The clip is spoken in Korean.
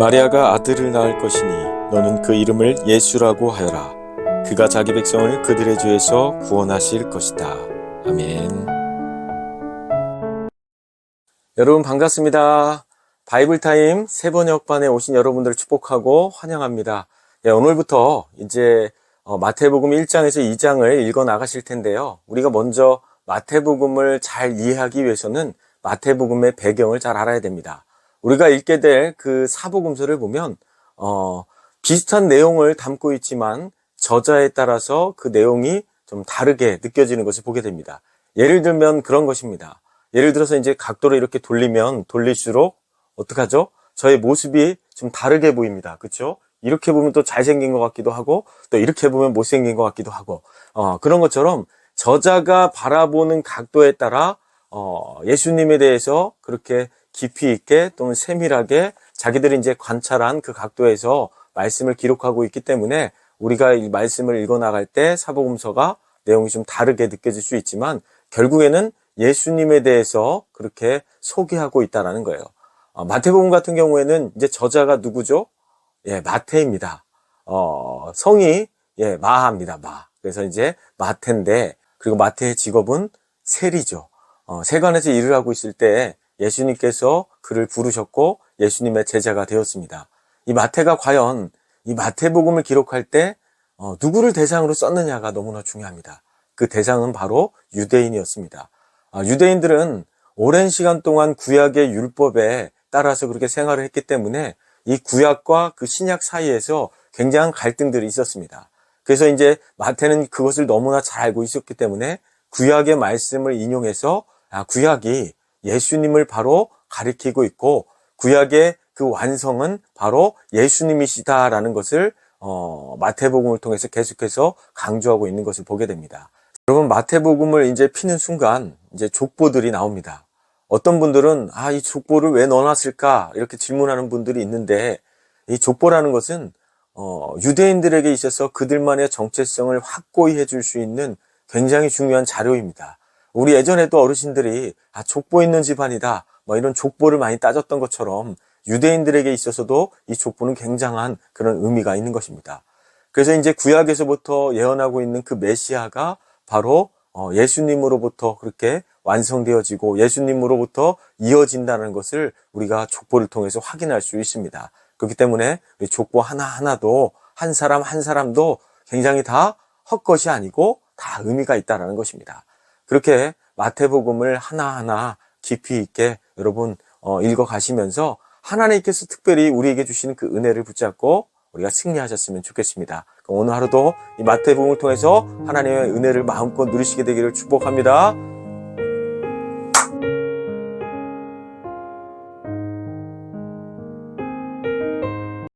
마리아가 아들을 낳을 것이니 너는 그 이름을 예수라고 하여라. 그가 자기 백성을 그들의 죄에서 구원하실 것이다. 아멘. 여러분 반갑습니다. 바이블타임 세번역반에 오신 여러분들을 축복하고 환영합니다. 예, 오늘부터 이제 어, 마태복음 1장에서 2장을 읽어 나가실 텐데요. 우리가 먼저 마태복음을 잘 이해하기 위해서는 마태복음의 배경을 잘 알아야 됩니다. 우리가 읽게 될 그 사복음서를 보면 어, 비슷한 내용을 담고 있지만 저자에 따라서 그 내용이 좀 다르게 느껴지는 것을 보게 됩니다. 예를 들면 그런 것입니다. 예를 들어서 이제 각도를 이렇게 돌리면 돌릴수록 어떡하죠? 저의 모습이 좀 다르게 보입니다. 그렇죠? 이렇게 보면 또 잘생긴 것 같기도 하고 또 이렇게 보면 못생긴 것 같기도 하고 어, 그런 것처럼 저자가 바라보는 각도에 따라 어, 예수님에 대해서 그렇게 깊이 있게 또는 세밀하게 자기들이 이제 관찰한 그 각도에서 말씀을 기록하고 있기 때문에 우리가 이 말씀을 읽어 나갈 때 사복음서가 내용이 좀 다르게 느껴질 수 있지만 결국에는 예수님에 대해서 그렇게 소개하고 있다라는 거예요. 어, 마태복음 같은 경우에는 이제 저자가 누구죠? 예, 마태입니다. 어, 성이 예, 마하입니다. 마. 그래서 이제 마태인데 그리고 마태의 직업은 세리죠. 어, 세관에서 일을 하고 있을 때 예수님께서 그를 부르셨고 예수님의 제자가 되었습니다. 이 마태가 과연 이 마태복음을 기록할 때 어, 누구를 대상으로 썼느냐가 너무나 중요합니다. 그 대상은 바로 유대인이었습니다. 아, 유대인들은 오랜 시간 동안 구약의 율법에 따라서 그렇게 생활을 했기 때문에 이 구약과 그 신약 사이에서 굉장한 갈등들이 있었습니다. 그래서 이제 마태는 그것을 너무나 잘 알고 있었기 때문에 구약의 말씀을 인용해서 아, 구약이 예수님을 바로 가리키고 있고 구약의 그 완성은 바로 예수님이시다라는 것을 어, 마태복음을 통해서 계속해서 강조하고 있는 것을 보게 됩니다. 여러분 마태복음을 이제 피는 순간 이제 족보들이 나옵니다. 어떤 분들은 아 이 족보를 왜 넣어놨을까 이렇게 질문하는 분들이 있는데 이 족보라는 것은 어, 유대인들에게 있어서 그들만의 정체성을 확고히 해줄 수 있는 굉장히 중요한 자료입니다. 우리 예전에도 어르신들이 아 족보 있는 집안이다 뭐 이런 족보를 많이 따졌던 것처럼 유대인들에게 있어서도 이 족보는 굉장한 그런 의미가 있는 것입니다. 그래서 이제 구약에서부터 예언하고 있는 그 메시아가 바로 어, 예수님으로부터 그렇게 완성되어지고 예수님으로부터 이어진다는 것을 우리가 족보를 통해서 확인할 수 있습니다. 그렇기 때문에 족보 하나하나도 한 사람 한 사람도 굉장히 다 헛것이 아니고 다 의미가 있다는 것입니다. 그렇게 마태복음을 하나하나 깊이 있게 여러분 어, 읽어 가시면서 하나님께서 특별히 우리에게 주시는 그 은혜를 붙잡고 우리가 승리하셨으면 좋겠습니다. 오늘 하루도 이 마태복음을 통해서 하나님의 은혜를 마음껏 누리시게 되기를 축복합니다.